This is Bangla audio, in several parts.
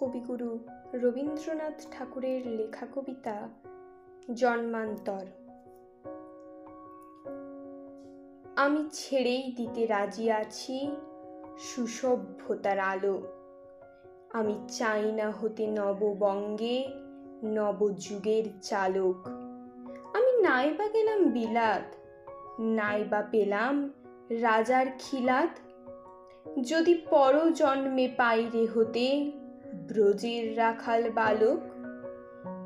কবিগুরু রবীন্দ্রনাথ ঠাকুরের লেখা কবিতা জন্মান্তর। আমি ছেড়েই দিতে রাজি আছি, সুসভ্যতার আলো। আমি চাই না হতে নববঙ্গে নবযুগের চালক। আমি নাইবা গেলাম বিলাত, নাইবা পেলাম রাজার খিলাত। যদি পর জন্মে পাইরে হতে ব্রজের রাখাল বালক,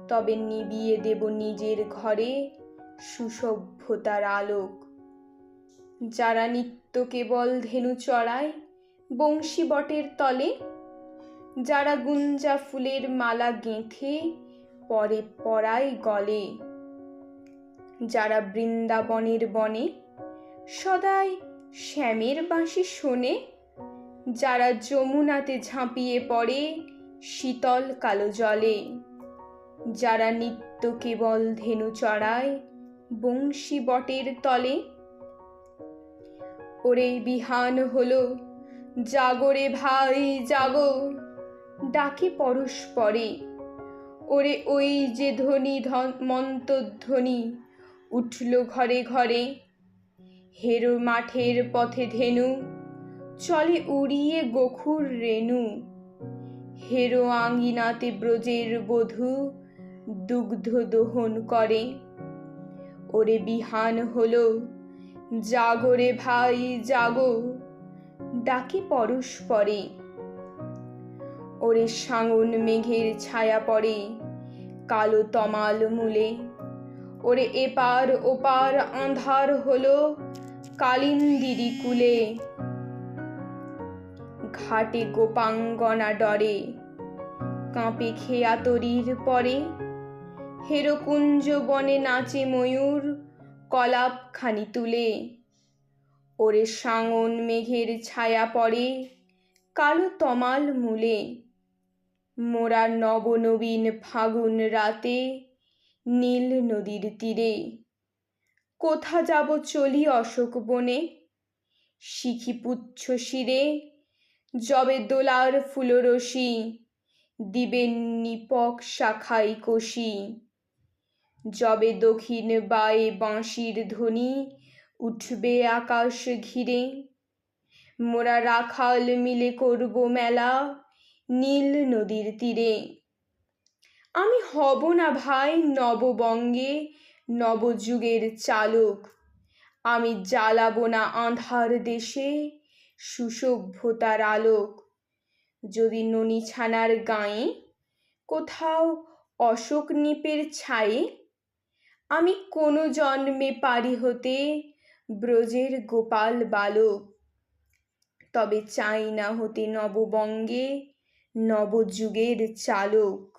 তবে নিবিয়ে দেব নিজের ঘরে সুসভ্যতার আলোক। যারা নিত্য কেবল ধেনু চড়ায়, বংশী বটের তলে, যারা গুঞ্জা ফুলের মালা গেঁথে, পরে পরায় গলে। যারা বৃন্দাবনের বনে, সদাই শ্যামের বাঁশি শোনে, যারা যমুনাতে ঝাঁপিয়ে পড়ে শীতল কালো জলে। যারা নিত্য কেবল ধেনু চড়ায় বংশী বটের তলে। ওরে বিহান হলো জাগরে ভাই, জাগো। ডাকে পরস্পরে ওরে ওই যে ধ্বনি মন্তধ্বনি উঠল ঘরে ঘরে। হেরো মাঠের পথে ধেনু, চলে উড়িয়ে গোখুর রেণু। হেরো আঙ্গিনাতে ব্রজের বধূ দুগ্ধ দোহন করে। ওরে বিহান হলো জাগরে ভাই, জাগো, ডাকে পরস্পরে ওরে সাঙন মেঘের ছায়া পড়ে, কালো তমাল মূলে। ওরে এপার ওপার আন্ধার হলো, কালিন্দিরি কুলে। ঘাটে গোপাঙ্গনা ডরে। কাঁপে খেয়া তরির পরে। হেরকুঞ্জ বনে নাচে ময়ূর কলাপ খানি তুলে। ওরে সাঙন মেঘের ছায়া পড়ে, কালো তমাল মূলে। মোরা নবনবীন ফাগুন রাতে, নীল নদীর তীরে। কোথা যাব চলি অশোক বনে? শিখি পুচ্ছ শিরে জবে দোলার ফুলরসি দিবে নিপক শাখাই কষি। জবে দক্ষিণ বায়ে বাঁশির ধ্বনি, উঠবে আকাশ ঘিরে। মোরা রাখাল মিলে করব মেলা, নীল নদীর তীরে। আমি হব না ভাই নববঙ্গে নবযুগের চালক। আমি জ্বালাবো না আঁধার দেশে সুসভ্যতার আলোক। যদি ননি ছানার গায়ে, কোথাও অশোক নিপের ছায়ে, আমি কোনো জন্মে পারি হতে ব্রজের গোপাল বালক। তবে চাই না হতে নববঙ্গে নবযুগের চালক।